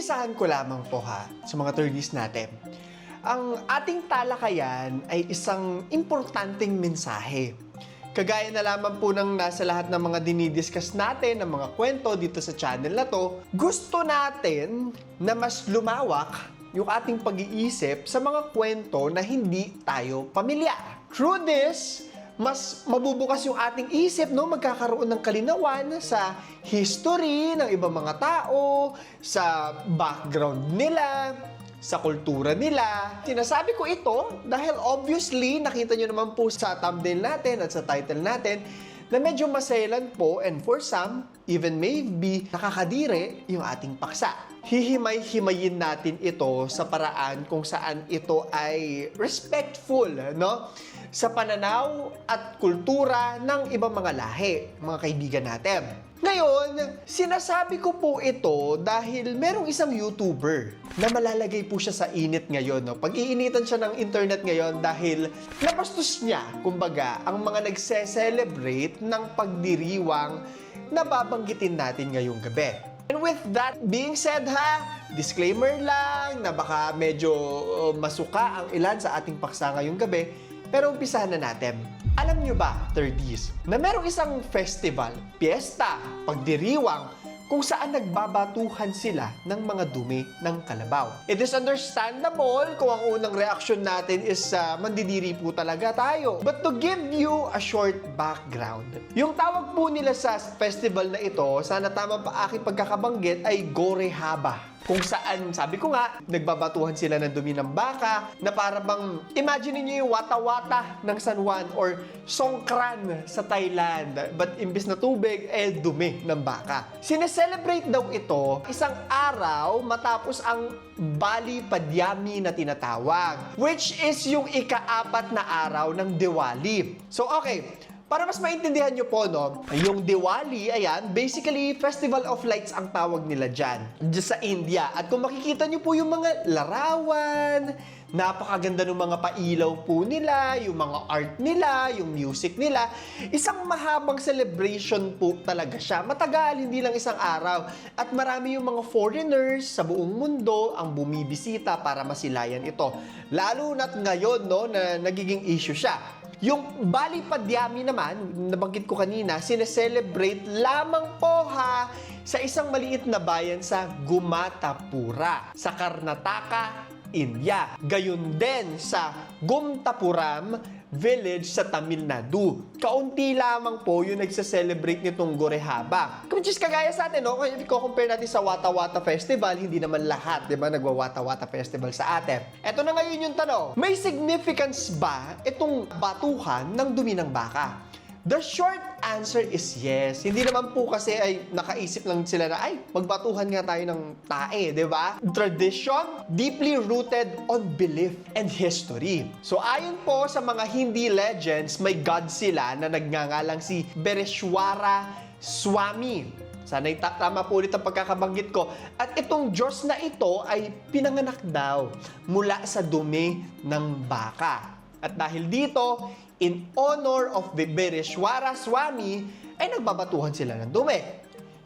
Umpisahan ko lamang po ha, sa mga 30s natin. Ang ating talakayan ay isang importanteng mensahe. Kagaya na lamang po ng nasa lahat ng mga dinidiscuss natin, ng mga kwento dito sa channel na to, gusto natin na mas lumawak yung ating pag-iisip sa mga kwento na hindi tayo pamilyar. Through this, mas mabubukas yung ating isip, no? Magkakaroon ng kalinawan sa history ng ibang mga tao, sa background nila, sa kultura nila. Sinasabi ko ito dahil obviously nakita nyo naman po sa thumbnail natin at sa title natin na medyo maselan po and for some, even maybe nakakadire yung ating paksa. Hihimay-himayin natin ito sa paraan kung saan ito ay respectful, no? Sa pananaw at kultura ng ibang mga lahi, mga kaibigan natin. Ngayon, sinasabi ko po ito dahil merong isang YouTuber na malalagay po siya sa init ngayon. No? Pag-iinitan siya ng internet ngayon dahil napastos niya, kumbaga, ang mga nagse-celebrate ng pagdiriwang na babanggitin natin ngayong gabi. And with that being said ha, disclaimer lang na baka medyo uh, masuka ang ilan sa ating paksa ngayong gabi, pero umpisahan na natin. Alam nyo ba, 30s, na merong isang festival, piyesta, pagdiriwang, kung saan nagbabatuhan sila ng mga dumi ng kalabaw. It is understandable kung ang unang reaksyon natin is uh, mandidiri po talaga tayo. But to give you a short background, yung tawag po nila sa festival na ito, sana tama pa aking pagkakabanggit, ay Gore Haba kung saan, sabi ko nga, nagbabatuhan sila ng dumi ng baka na para bang, imagine niyo yung wata-wata ng San Juan or Songkran sa Thailand. But imbis na tubig, eh dumi ng baka. Sineselebrate daw ito isang araw matapos ang Bali Padyami na tinatawag, which is yung ikaapat na araw ng Diwali. So okay, para mas maintindihan nyo po, no, yung Diwali, ayan, basically, Festival of Lights ang tawag nila dyan, dyan sa India. At kung makikita nyo po yung mga larawan, napakaganda ng mga pailaw po nila, yung mga art nila, yung music nila. Isang mahabang celebration po talaga siya. Matagal, hindi lang isang araw. At marami yung mga foreigners sa buong mundo ang bumibisita para masilayan ito. Lalo na't ngayon, no, na nagiging issue siya. Yung Bali Padyami naman, nabanggit ko kanina, sineselebrate lamang po ha sa isang maliit na bayan sa Gumatapura, sa Karnataka, India. Gayon din sa Gumtapuram village sa Tamil Nadu. Kaunti lamang po yung nagsa-celebrate nitong Gorehaba. Which is kagaya sa atin, no? If compare natin sa Wata Wata Festival, hindi naman lahat, di ba, nagwa-Wata Wata Festival sa atin. Eto na ngayon yung tanong, may significance ba itong batuhan ng dumi ng baka? The short answer is yes. Hindi naman po kasi ay nakaisip lang sila na, ay, magbatuhan nga tayo ng tae, di ba? Tradition, deeply rooted on belief and history. So ayon po sa mga Hindi legends, may god sila na nagngangalang si Bereshwara Swami. Sana'y ta- tama po ulit ang pagkakabanggit ko. At itong Diyos na ito ay pinanganak daw mula sa dumi ng baka. At dahil dito, in honor of the Bereshwara Swami, ay nagbabatuhan sila ng dumi.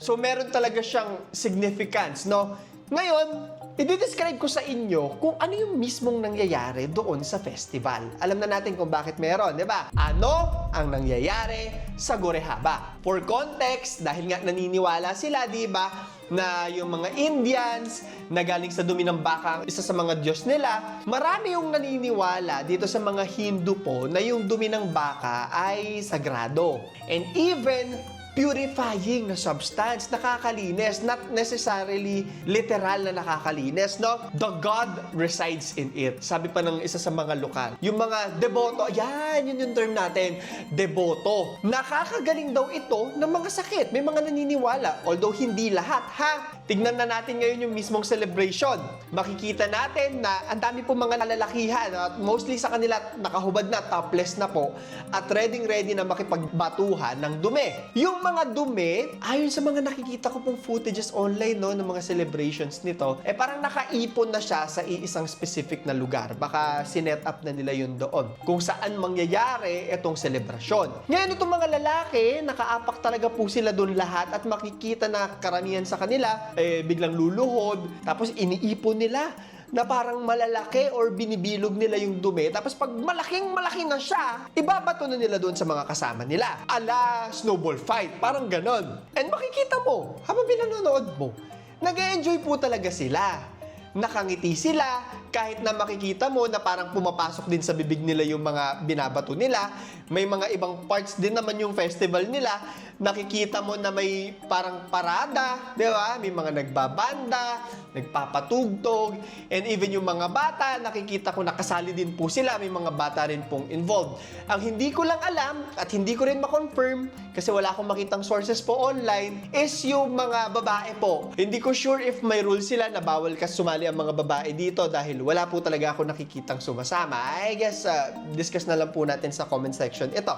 So meron talaga siyang significance, no? Ngayon, i-describe ko sa inyo kung ano yung mismong nangyayari doon sa festival. Alam na natin kung bakit meron, di ba? Ano ang nangyayari sa Gorehaba? For context, dahil nga naniniwala sila, di ba, na yung mga Indians na galing sa dumi ng baka, isa sa mga Diyos nila, marami yung naniniwala dito sa mga Hindu po na yung dumi ng baka ay sagrado. And even purifying na substance, nakakalinis, not necessarily literal na nakakalinis, no? The God resides in it. Sabi pa ng isa sa mga lokal. Yung mga deboto, yan, yun yung term natin, deboto. Nakakagaling daw ito ng mga sakit. May mga naniniwala, although hindi lahat, ha? Tignan na natin ngayon yung mismong celebration. Makikita natin na ang dami po mga lalalakihan at mostly sa kanila nakahubad na, topless na po at ready-ready na makipagbatuhan ng dumi. Yung mga dumi, ayon sa mga nakikita ko pong footages online no, ng mga celebrations nito, eh parang nakaipon na siya sa iisang specific na lugar. Baka sinet up na nila yun doon. Kung saan mangyayari itong selebrasyon. Ngayon itong mga lalaki, nakaapak talaga po sila doon lahat at makikita na karamihan sa kanila, eh biglang luluhod, tapos iniipon nila na parang malalaki or binibilog nila yung dumi. Tapos pag malaking malaki na siya, ibabato na nila doon sa mga kasama nila. Ala snowball fight, parang ganon. And makikita mo, habang pinanonood mo, nag enjoy po talaga sila. Nakangiti sila, kahit na makikita mo na parang pumapasok din sa bibig nila yung mga binabato nila. May mga ibang parts din naman yung festival nila. Nakikita mo na may parang parada, di ba? May mga nagbabanda, nagpapatugtog, and even yung mga bata, nakikita ko nakasali din po sila. May mga bata rin pong involved. Ang hindi ko lang alam at hindi ko rin ma-confirm kasi wala akong makitang sources po online is yung mga babae po. Hindi ko sure if may rule sila na bawal ka sumali ang mga babae dito dahil wala po talaga ako nakikitang sumasama. I guess uh, discuss na lang po natin sa comment section ito.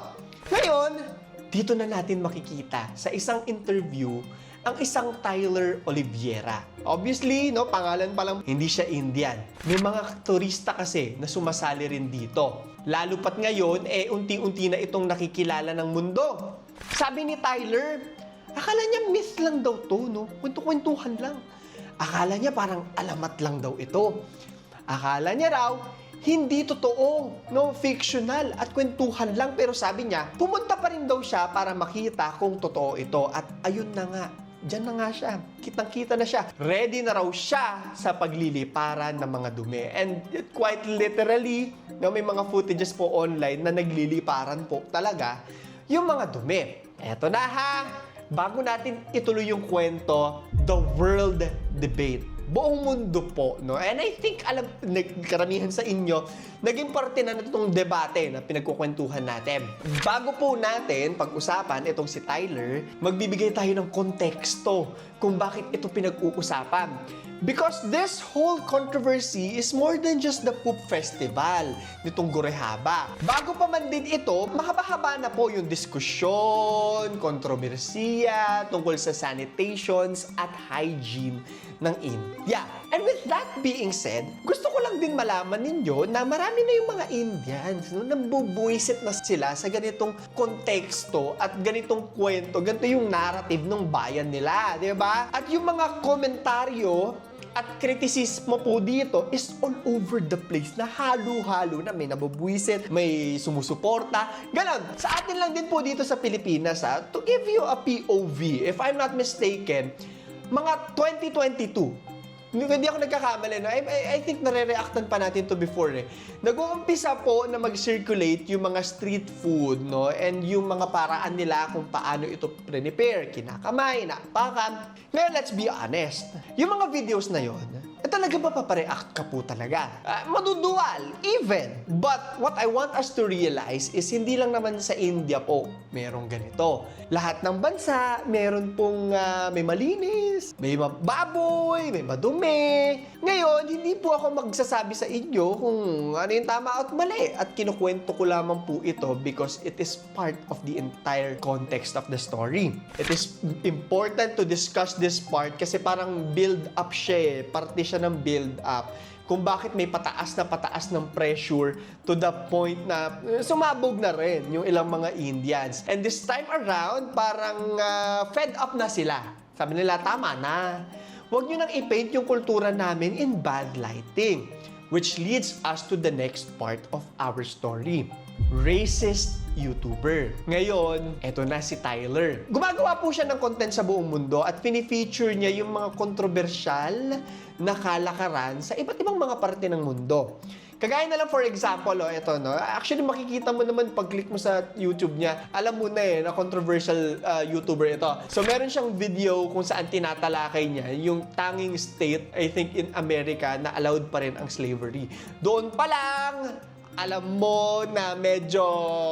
Ngayon, dito na natin makikita sa isang interview ang isang Tyler Oliveira. Obviously, no, pangalan pa lang, hindi siya Indian. May mga turista kasi na sumasali rin dito. Lalo pat ngayon, eh, unti-unti na itong nakikilala ng mundo. Sabi ni Tyler, akala niya myth lang daw to, no? Kwento-kwentuhan lang. Akala niya parang alamat lang daw ito. Akala niya raw, hindi totoo, no, fictional at kwentuhan lang pero sabi niya, pumunta pa rin daw siya para makita kung totoo ito at ayun na nga, Diyan na nga siya. Kitang-kita na siya. Ready na raw siya sa pagliliparan ng mga dumi. And quite literally, no, may mga footages po online na nagliliparan po talaga yung mga dumi. Eto na ha! Bago natin ituloy yung kwento, the world debate buong mundo po, no? And I think, alam, nagkaramihan sa inyo, naging parte na itong debate na pinagkukwentuhan natin. Bago po natin pag-usapan itong si Tyler, magbibigay tayo ng konteksto kung bakit ito pinag-uusapan. Because this whole controversy is more than just the Poop Festival nitong Gorehaba. Bago pa man din ito, mahaba-haba na po yung diskusyon, kontrobersiya tungkol sa sanitations at hygiene ng India. And with that being said, gusto ko lang din malaman ninyo na marami na yung mga Indians no, nambubuisit na sila sa ganitong konteksto at ganitong kwento, ganito yung narrative ng bayan nila, di ba? At yung mga komentaryo at kritisismo po dito is all over the place na halo-halo na may nabubuisit, may sumusuporta. Ganon. Sa atin lang din po dito sa Pilipinas ha, to give you a POV, if I'm not mistaken, mga 2022, hindi ako nagkakamali, no? I, I, I think nare-reactan pa natin to before eh. Nag-uumpisa po na mag-circulate yung mga street food, no? And yung mga paraan nila kung paano ito prepare, kinakamay, naapakan. Ngayon, let's be honest. Yung mga videos na yon, eh, talaga ba papareact ka po talaga? Ah, madudual, even. But what I want us to realize is hindi lang naman sa India po merong ganito. Lahat ng bansa, meron pong ah, may malinis, may baboy, may madumi. Ngayon, hindi po ako magsasabi sa inyo kung ano yung tama at mali. At kinukwento ko lamang po ito because it is part of the entire context of the story. It is important to discuss this part kasi parang build up siya eh. Parte siya ng build up kung bakit may pataas na pataas ng pressure to the point na eh, sumabog na rin yung ilang mga Indians. And this time around, parang ah, fed up na sila. Sabi nila, tama na. Huwag nyo nang i-paint yung kultura namin in bad lighting. Which leads us to the next part of our story. Racist YouTuber. Ngayon, eto na si Tyler. Gumagawa po siya ng content sa buong mundo at pinifeature niya yung mga kontrobersyal na kalakaran sa iba't ibang mga parte ng mundo. Kagaya na lang for example, oh, ito, no? Actually, makikita mo naman pag-click mo sa YouTube niya, alam mo na eh, na controversial uh, YouTuber ito. So, meron siyang video kung saan tinatalakay niya yung tanging state, I think, in America na allowed pa rin ang slavery. Doon pa lang, alam mo na medyo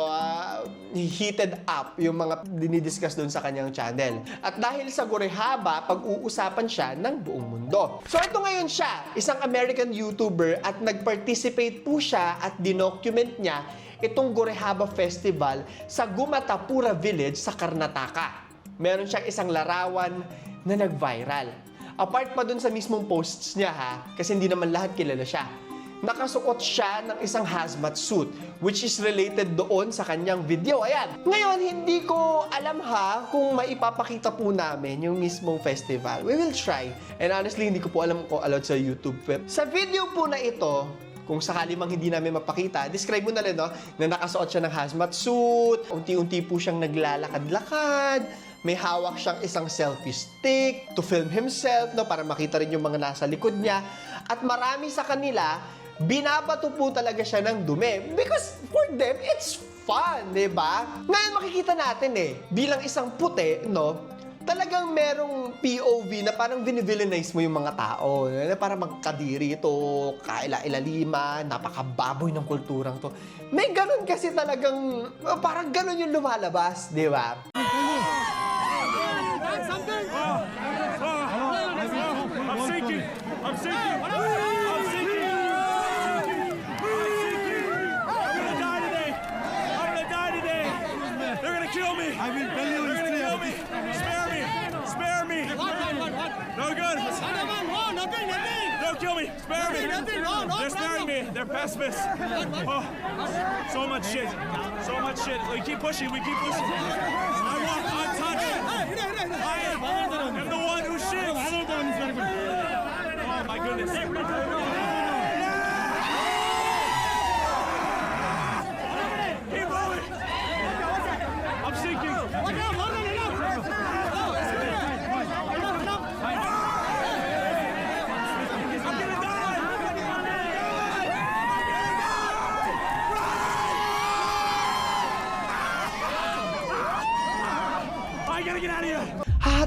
ah, heated up yung mga dinidiscuss doon sa kanyang channel. At dahil sa Gorehaba, pag-uusapan siya ng buong mundo. So ito ngayon siya, isang American YouTuber at nag-participate po siya at dinocument niya itong Gorehaba Festival sa Gumatapura Village sa Karnataka. meron siyang isang larawan na nag-viral. Apart pa dun sa mismong posts niya ha, kasi hindi naman lahat kilala siya. Nakasuot siya ng isang hazmat suit, which is related doon sa kanyang video. Ayan. Ngayon, hindi ko alam ha kung maipapakita po namin yung mismong festival. We will try. And honestly, hindi ko po alam kung allowed sa YouTube. Sa video po na ito, kung sakali mang hindi namin mapakita, describe mo na rin, no? Na nakasuot siya ng hazmat suit, unti-unti po siyang naglalakad-lakad, may hawak siyang isang selfie stick to film himself, no? Para makita rin yung mga nasa likod niya. At marami sa kanila, binabato po talaga siya ng dumi. Because for them, it's fun, di ba? Ngayon makikita natin eh, bilang isang puti, no? talagang merong POV na parang vinivillainize mo yung mga tao. Na para magkadiri ito, kaila-ilalima, napakababoy ng kulturang to. May ganun kasi talagang, uh, parang ganun yung lumalabas, di ba? Sinking. I'm sinking. I'm sinking. I will tell you They're gonna kill me. Spare me. Spare me. No good. Don't kill me. Spare me. They're sparing me. They're pessimists. Oh, so much shit. So much shit. We keep pushing. We keep pushing.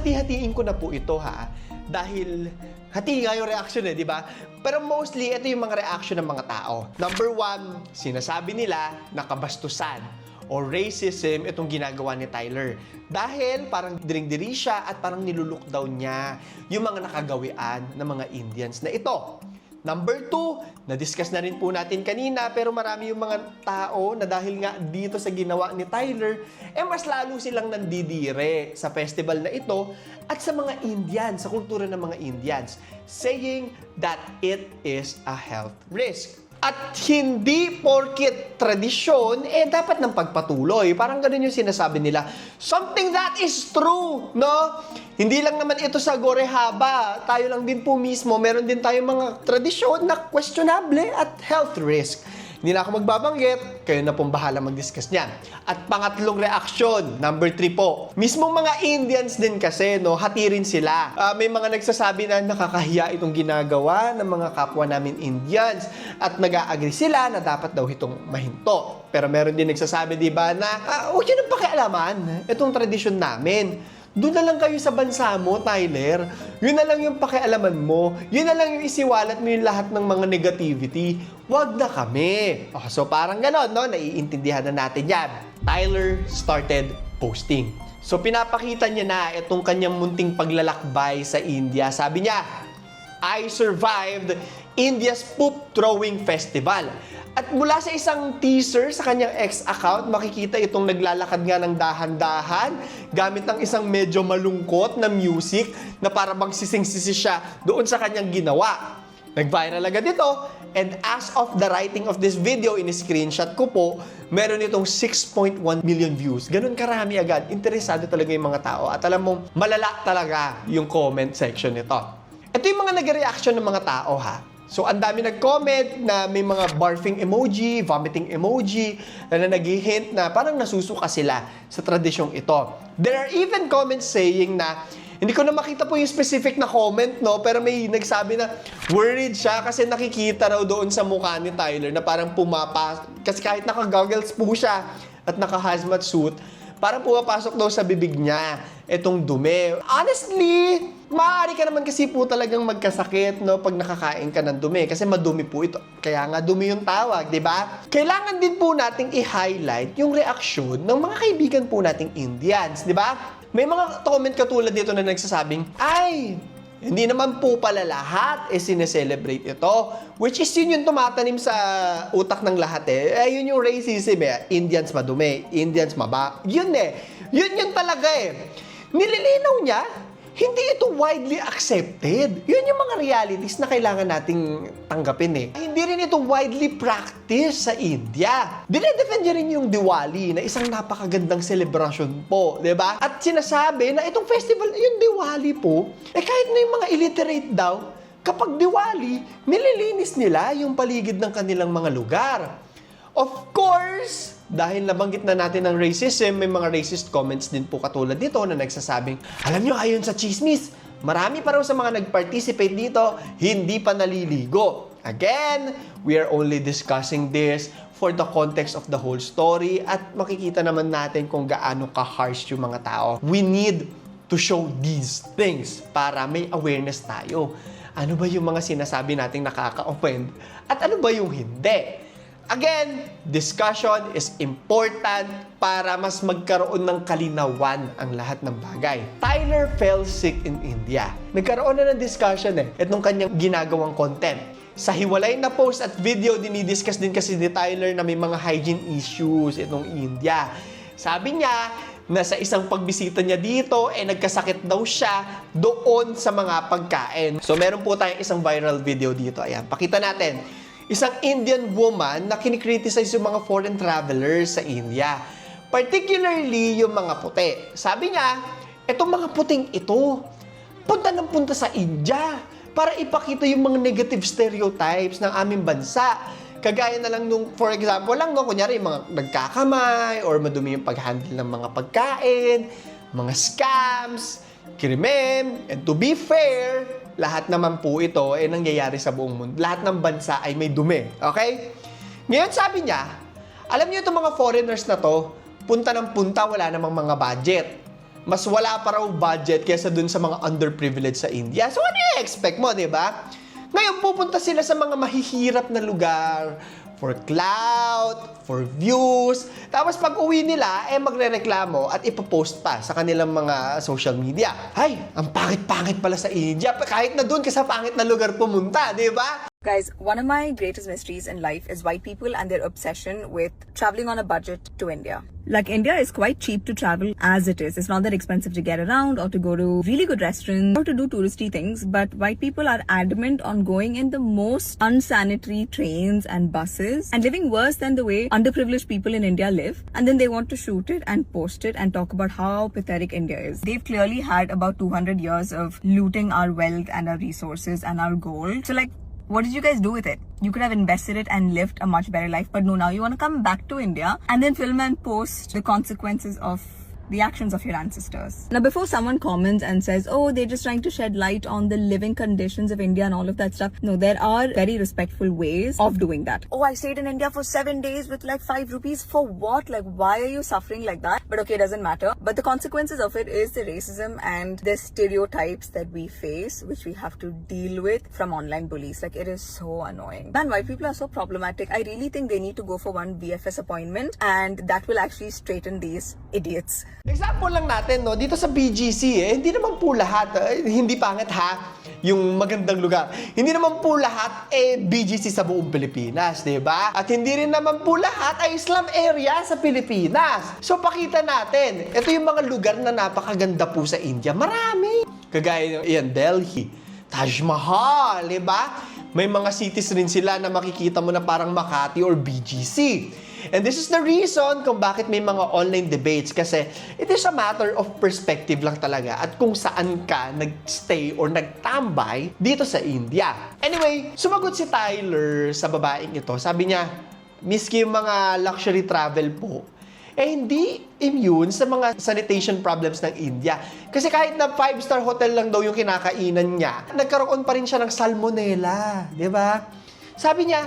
Hahati-hatiin ko na po ito ha. Dahil hati nga yung reaction eh, di ba? Pero mostly, ito yung mga reaction ng mga tao. Number one, sinasabi nila na kabastusan o racism itong ginagawa ni Tyler. Dahil parang diring-diri siya at parang niluluk down niya yung mga nakagawian ng mga Indians na ito. Number two, na-discuss na rin po natin kanina pero marami yung mga tao na dahil nga dito sa ginawa ni Tyler, eh mas lalo silang nandidire sa festival na ito at sa mga Indians, sa kultura ng mga Indians, saying that it is a health risk. At hindi porkit tradisyon, eh dapat ng pagpatuloy. Parang ganun yung sinasabi nila. Something that is true, no? Hindi lang naman ito sa Gorehaba. Tayo lang din po mismo, meron din tayong mga tradisyon na questionable at health risk. Hindi na ako magbabanggit, kayo na pong bahala mag-discuss niyan. At pangatlong reaksyon, number three po. Mismong mga Indians din kasi, no, hati rin sila. Ah, may mga nagsasabi na nakakahiya itong ginagawa ng mga kapwa namin Indians at nag-agree sila na dapat daw itong mahinto. Pero meron din nagsasabi, di ba, na ah, huwag yun ang pakialaman, itong tradisyon namin. Doon na lang kayo sa bansa mo, Tyler. Yun na lang yung pakialaman mo. Yun na lang yung isiwalat mo yung lahat ng mga negativity. Wag na kami. Oh, so parang ganon, no? Naiintindihan na natin yan. Tyler started posting. So pinapakita niya na itong kanyang munting paglalakbay sa India. Sabi niya, I survived India's Poop Throwing Festival. At mula sa isang teaser sa kanyang ex account, makikita itong naglalakad nga ng dahan-dahan gamit ng isang medyo malungkot na music na para bang sising-sisi siya doon sa kanyang ginawa. Nag-viral agad ito and as of the writing of this video, in-screenshot ko po, meron itong 6.1 million views. Ganun karami agad. Interesado talaga yung mga tao at alam mo, malala talaga yung comment section nito. Ito yung mga nag-reaction ng mga tao ha. So, ang dami nag-comment na may mga barfing emoji, vomiting emoji, na, na nag-hint na parang nasusuka sila sa tradisyong ito. There are even comments saying na, hindi ko na makita po yung specific na comment, no? Pero may nagsabi na worried siya kasi nakikita raw doon sa mukha ni Tyler na parang pumapa. Kasi kahit naka-goggles po siya at naka-hazmat suit, parang pumapasok daw sa bibig niya itong dumi. Honestly, maaari ka naman kasi po talagang magkasakit no pag nakakain ka ng dumi kasi madumi po ito. Kaya nga dumi yung tawag, 'di ba? Kailangan din po nating i-highlight yung reaksyon ng mga kaibigan po nating Indians, 'di ba? May mga comment katulad dito na nagsasabing, "Ay, hindi naman po pala lahat eh sineselebrate ito. Which is yun yung tumatanim sa utak ng lahat eh. Eh yun yung racism eh. Indians madumi, Indians maba. Yun eh. Yun yun talaga eh. Nililinaw niya, hindi ito widely accepted. Yun yung mga realities na kailangan nating tanggapin eh. Hindi rin ito widely practiced sa India. Dinedefend niya rin yung Diwali na isang napakagandang celebration po, di ba? At sinasabi na itong festival, yung Diwali po, eh kahit na yung mga illiterate daw, kapag Diwali, nililinis nila yung paligid ng kanilang mga lugar. Of course, dahil nabanggit na natin ang racism, may mga racist comments din po katulad nito na nagsasabing, alam nyo, ayon sa chismis, marami pa raw sa mga nag-participate dito, hindi pa naliligo. Again, we are only discussing this for the context of the whole story at makikita naman natin kung gaano ka-harsh yung mga tao. We need to show these things para may awareness tayo. Ano ba yung mga sinasabi nating nakaka-offend at ano ba yung hindi? Again, discussion is important para mas magkaroon ng kalinawan ang lahat ng bagay. Tyler fell sick in India. Nagkaroon na ng discussion eh, itong kanyang ginagawang content. Sa hiwalay na post at video, dinidiscuss din kasi ni Tyler na may mga hygiene issues itong India. Sabi niya, na sa isang pagbisita niya dito, eh nagkasakit daw siya doon sa mga pagkain. So meron po tayong isang viral video dito. Ayan, pakita natin. Isang Indian woman na kinikriticize yung mga foreign travelers sa India. Particularly yung mga puti. Sabi niya, etong mga puting ito, punta ng punta sa India para ipakita yung mga negative stereotypes ng aming bansa. Kagaya na lang nung, for example lang, no, kunyari, yung mga nagkakamay or madumi yung pag-handle ng mga pagkain, mga scams, krimen, and to be fair, lahat naman po ito ay nangyayari sa buong mundo. Lahat ng bansa ay may dumi. Okay? Ngayon sabi niya, alam niyo itong mga foreigners na to, punta ng punta, wala namang mga budget. Mas wala pa raw budget kaysa dun sa mga underprivileged sa India. So ano i-expect mo, di ba? Ngayon pupunta sila sa mga mahihirap na lugar for clout, for views. Tapos pag uwi nila, eh magre-reklamo at ipopost pa sa kanilang mga social media. Hay, ang pangit-pangit pala sa India. Kahit na dun ka sa pangit na lugar pumunta, di ba? Guys, one of my greatest mysteries in life is white people and their obsession with traveling on a budget to India. Like, India is quite cheap to travel as it is. It's not that expensive to get around or to go to really good restaurants or to do touristy things, but white people are adamant on going in the most unsanitary trains and buses and living worse than the way underprivileged people in India live. And then they want to shoot it and post it and talk about how pathetic India is. They've clearly had about 200 years of looting our wealth and our resources and our gold. So, like, what did you guys do with it? You could have invested it and lived a much better life, but no, now you want to come back to India and then film and post the consequences of the actions of your ancestors. Now, before someone comments and says, oh, they're just trying to shed light on the living conditions of India and all of that stuff, no, there are very respectful ways of doing that. Oh, I stayed in India for seven days with like five rupees. For what? Like, why are you suffering like that? But okay, it doesn't matter. But the consequences of it is the racism and the stereotypes that we face, which we have to deal with from online bullies. Like, it is so annoying. Man, white people are so problematic. I really think they need to go for one VFS appointment, and that will actually straighten these idiots. Example lang natin, no, dito sa BGC, eh, hindi naman po lahat, eh, hindi pangit ha, yung magandang lugar. Hindi naman po lahat eh BGC sa buong Pilipinas, di ba? At hindi rin naman po lahat ay slum area sa Pilipinas. So pakita natin, ito yung mga lugar na napakaganda po sa India. Marami. Kagaya ng iyan, Delhi, Taj Mahal, di ba? May mga cities rin sila na makikita mo na parang Makati or BGC. And this is the reason kung bakit may mga online debates kasi it is a matter of perspective lang talaga at kung saan ka nagstay or nagtambay dito sa India. Anyway, sumagot si Tyler sa babaeng ito. Sabi niya, miski yung mga luxury travel po, eh hindi immune sa mga sanitation problems ng India. Kasi kahit na 5-star hotel lang daw yung kinakainan niya, nagkaroon pa rin siya ng salmonella, di ba? Sabi niya,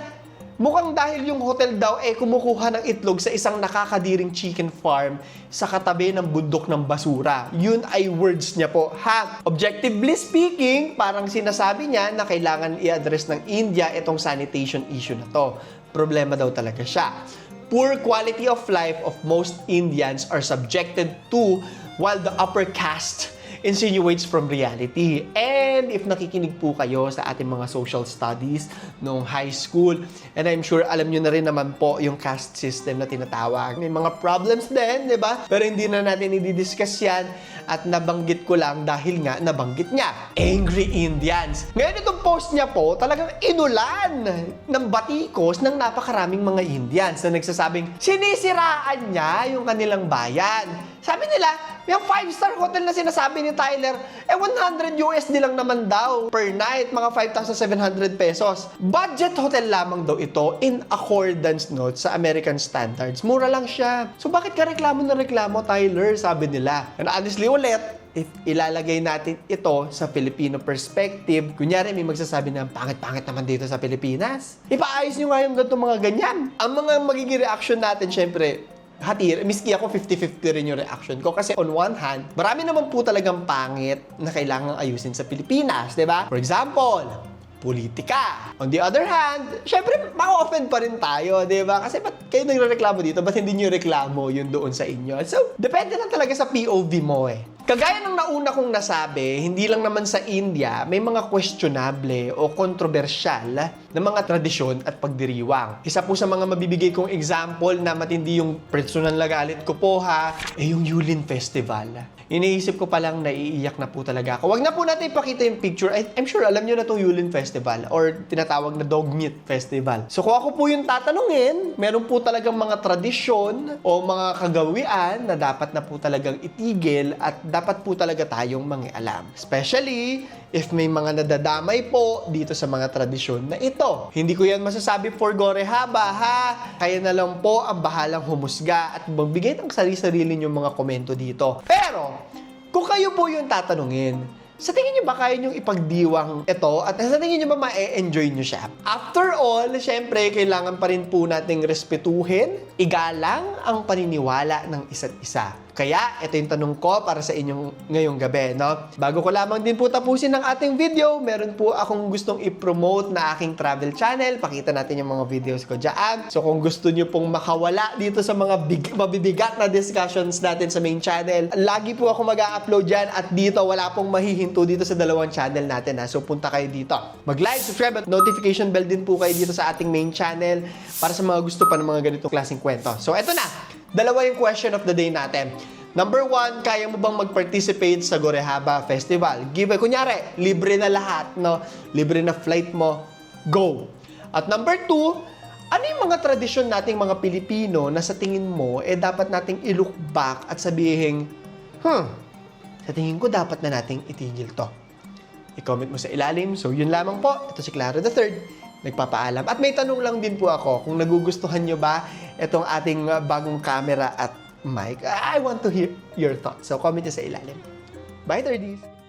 mukhang dahil yung hotel daw eh kumukuha ng itlog sa isang nakakadiring chicken farm sa katabi ng bundok ng basura. Yun ay words niya po. Ha? Objectively speaking, parang sinasabi niya na kailangan i-address ng India itong sanitation issue na to. Problema daw talaga siya poor quality of life of most Indians are subjected to while the upper caste insinuates from reality. And if nakikinig po kayo sa ating mga social studies noong high school, and I'm sure alam nyo na rin naman po yung caste system na tinatawag. May mga problems din, di ba? Pero hindi na natin i-discuss yan at nabanggit ko lang dahil nga nabanggit niya. Angry Indians. Ngayon itong post niya po, talagang inulan ng batikos ng napakaraming mga Indians na nagsasabing sinisiraan niya yung kanilang bayan. Sabi nila, yung 5-star hotel na sinasabi ni Tyler, eh 100 USD lang naman daw per night, mga 5,700 pesos. Budget hotel lamang daw ito in accordance note sa American standards. Mura lang siya. So bakit ka reklamo na reklamo, Tyler? Sabi nila. And honestly ulit, if ilalagay natin ito sa Filipino perspective, kunyari may magsasabi na pangit-pangit naman dito sa Pilipinas. Ipaayos nyo nga yung ganito mga ganyan. Ang mga magiging reaction natin, syempre, hati, miski ako 50-50 rin yung reaction ko. Kasi on one hand, marami naman po talagang pangit na kailangang ayusin sa Pilipinas, di ba? For example, politika. On the other hand, syempre, ma-offend pa rin tayo, di ba? Kasi ba't kayo nagre-reklamo dito? Ba't hindi nyo reklamo yun doon sa inyo? So, depende lang talaga sa POV mo eh. Kagaya ng nauna kong nasabi, hindi lang naman sa India, may mga questionable o kontrobersyal na mga tradisyon at pagdiriwang. Isa po sa mga mabibigay kong example na matindi yung personal na galit ko po ha, eh yung Yulin Festival. Iniisip ko palang naiiyak na po talaga ako. Wag na po natin ipakita yung picture. I- I'm sure alam nyo na itong Yulin Festival or tinatawag na Dog Meat Festival. So kung ako po yung tatanungin, meron po talagang mga tradisyon o mga kagawian na dapat na po talagang itigil at dapat po talaga tayong mangialam. Especially if may mga nadadamay po dito sa mga tradisyon na ito. Hindi ko yan masasabi for gore haba ha. Kaya na lang po ang bahalang humusga at magbigay ng sarili-sarili yung mga komento dito. Pero, kung kayo po yung tatanungin, sa tingin niyo ba kaya niyong ipagdiwang ito at sa tingin niyo ba ma-enjoy niyo siya? After all, syempre, kailangan pa rin po nating respetuhin, igalang ang paniniwala ng isa't isa. Kaya, ito yung tanong ko para sa inyong ngayong gabi, no? Bago ko lamang din po tapusin ng ating video, meron po akong gustong i-promote na aking travel channel. Pakita natin yung mga videos ko dyan. So, kung gusto nyo pong makawala dito sa mga big, mabibigat na discussions natin sa main channel, lagi po ako mag-upload dyan at dito wala pong mahihinto dito sa dalawang channel natin, ha? So, punta kayo dito. Mag-like, subscribe, at notification bell din po kayo dito sa ating main channel para sa mga gusto pa ng mga ganitong klaseng kwento. So, eto na. Dalawa yung question of the day natin. Number one, kaya mo bang mag-participate sa Gorehaba Festival? Give, kunyari, libre na lahat, no? Libre na flight mo, go! At number two, ano yung mga tradisyon nating mga Pilipino na sa tingin mo, eh dapat nating i-look back at sabihin, hmm, sa tingin ko dapat na nating itigil to. I-comment mo sa ilalim. So, yun lamang po. Ito si Clara the Third. Nagpapaalam. At may tanong lang din po ako kung nagugustuhan nyo ba itong ating uh, bagong camera at mic. I want to hear your thoughts. So, comment nyo sa ilalim. Bye, 30s!